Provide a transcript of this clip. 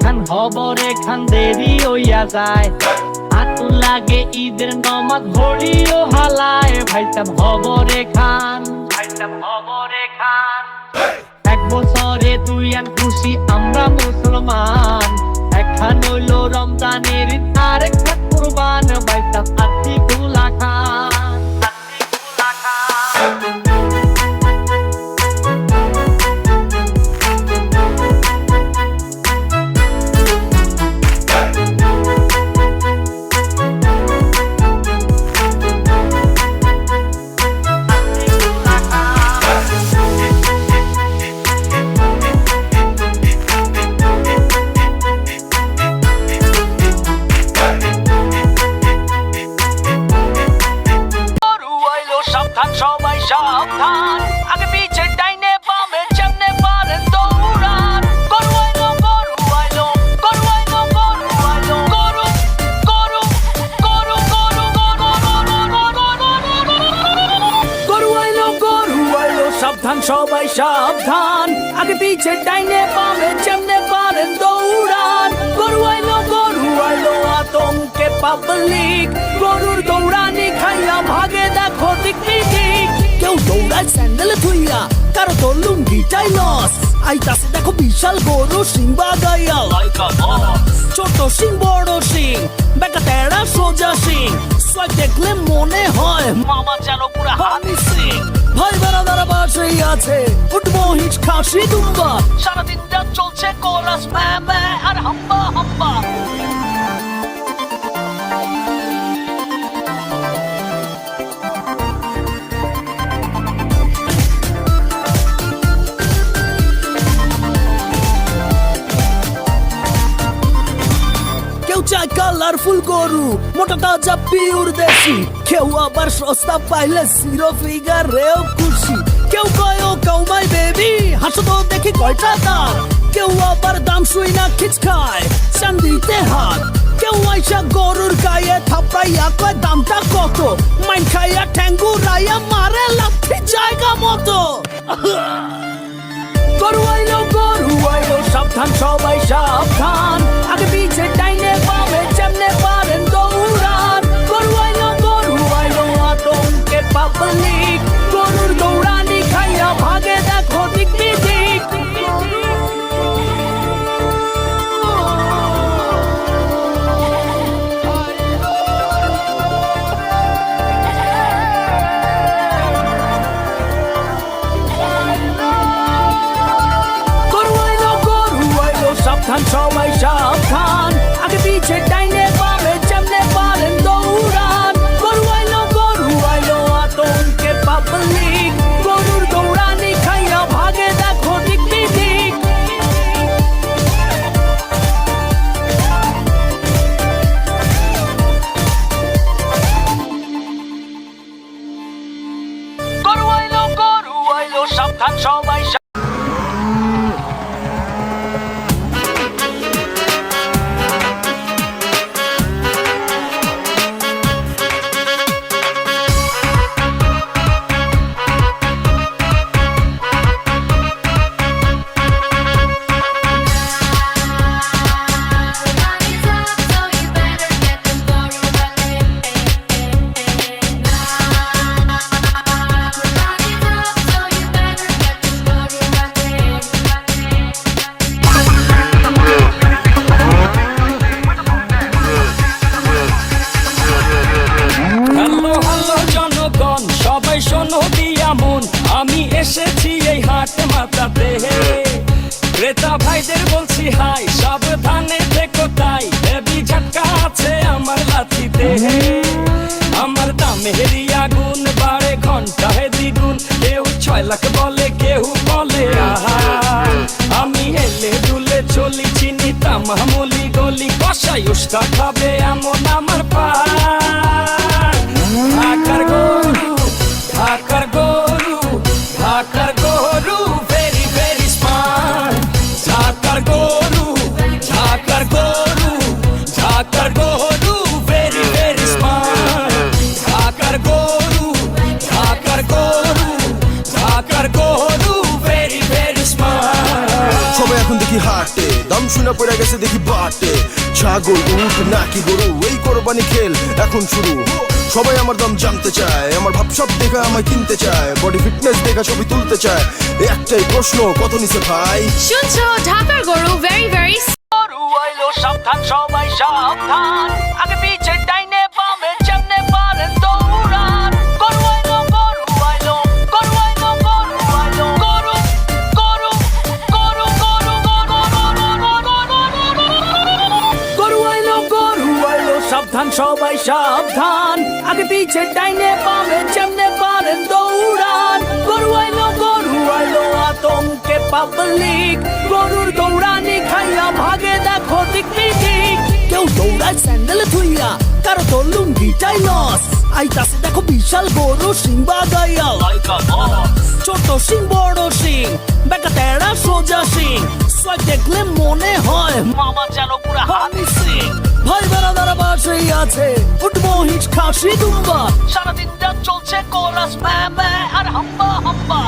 খান হবরে খান দেরি হইয়া যায়। হাতু লাগে ঈদের নমাজ ঘড়িও হালায়। ভাইতাম হবরে খান ভাইতাম হবরে খান এক বছরে দুই আন খুশি আমরা মুসলমান। একখান হইল রমজানের ঈদ, আর একখান কুরবান। ভাইতাম আতিকুলা খান আতিকুলা খান সাবধান। আগে পিছে ডাইনে বামে যেমনে পারেন দৌড়ান। গরু আইলো গরু আইলো, আতঙ্কে পাবলিক গরুর দৌড়ানি খাইয়া ভাগে দেখো দিক দিক কেউ দৌড়ায় স্যান্ডেল থুইয়া কারও তোর লুঙ্গিটাই লস আইতাছে দেখো বিশাল গরু সিং বাগাইয়া। ছোট সিং, বড় সিং বেকা তেড়া সোজা সিং। সোয়াগ দেখলে মনে হয় মামা যেন পুরা হানি সিং। ভাই বেড়াদারা বাসেই আছে। উঠবো হিচ খাসি দুম্বা। সারাদিন যা চলছে কোরাস আর হাম্বা হাম্বা। কেউ চায় কালারফুল গরু, মোটা তাজা পিওর দেশি। কেউ আবার সস্তা পাইলে জিরো ফিগার রেও খুশি। কেউ কয়, ও কাউমাই বেবি হাসো তো দেখি কয়টা দাঁত। কেউ আবার দাম শুই না খিচ খায়, চান্দিতে হাত। কেউ আইসা গরুর গায়ে থাপড়াইয়া কয়, দামটা কত? মাইন খাইয়া ঠ্যাঙ্গু রাইয়া মারে লাথি জায়গা মতো। গরু আইলো গরু আইলো, সাবধান, সবাই সাবধান। সবাই সাবধান। আগে পিছে ডাইনে বামে যেমনে পারেন দৌড়ান। গরু আইলো গরু আইলো, আতঙ্কে পাবলিক। গরুর দৌড়ানি খাইয়া ভাগে দেখো দিক দিক গরু আইলো গরু আইলো, সাবধান সবাই ক্রেতা ভাইদের বলছি হাই, সাবধানে থেকো তাই। হেভি ঝটকা আছে আমার লাথিতে আমার দামের আগুন বাড়ে ঘন্টায় দ্বিগুণ কেউ ছয় লাখ বলে, কেউ বলে, আহা। আমি হেলে দুলে চলি, চিনি তামামলি গলি, কষাই উস্কা খাবে এমন আমার পা দাম শুনে পড়ে গেছে দেখি বাটে। ছাগল উঠ নাকি গরু এই কোরবানি খেল এখন শুরু। সবাই আমার দাম জানতে চায় আমার ভাবসাব দেখা আমায় কিনতে চায় বডি ফিটনেস দেখা ছবি তুলতে চায়। একটাই প্রশ্ন কত নিছে ভাই? শুনছো ঢাকার গরু ভেরি ভেরি গরু আইলো সাবধান সবাই সাবধান। আগে পিছে ডাইনে সাবধান। আগে পিছে ডাইনে বামে যেমনে পারেন দৌড়ান। গরু আইলো গরু আইলো, আতঙ্কে পাবলিক গরুর দৌড়ানি খাইয়া ভাগে দেখো দিক দিক কেউ দৌড়ায় স্যান্ডেল থুইয়া কারও তো লুঙ্গিটাই লস আইতাছে দেখো বিশাল গরু সিংবা গাইয়া ছোট সিং, বড় সিং বেকা তেড়া সোজা সিং। দেখলে মনে হয় মামা যেন পুরা হানি সিং। ভাই বেড়াদারা আছে। উঠবো হিচ খাসি দুম্বা। সারাদিন যা চলছে কোরাস ম্যা ম্যা, আর হাম্বা হাম্বা।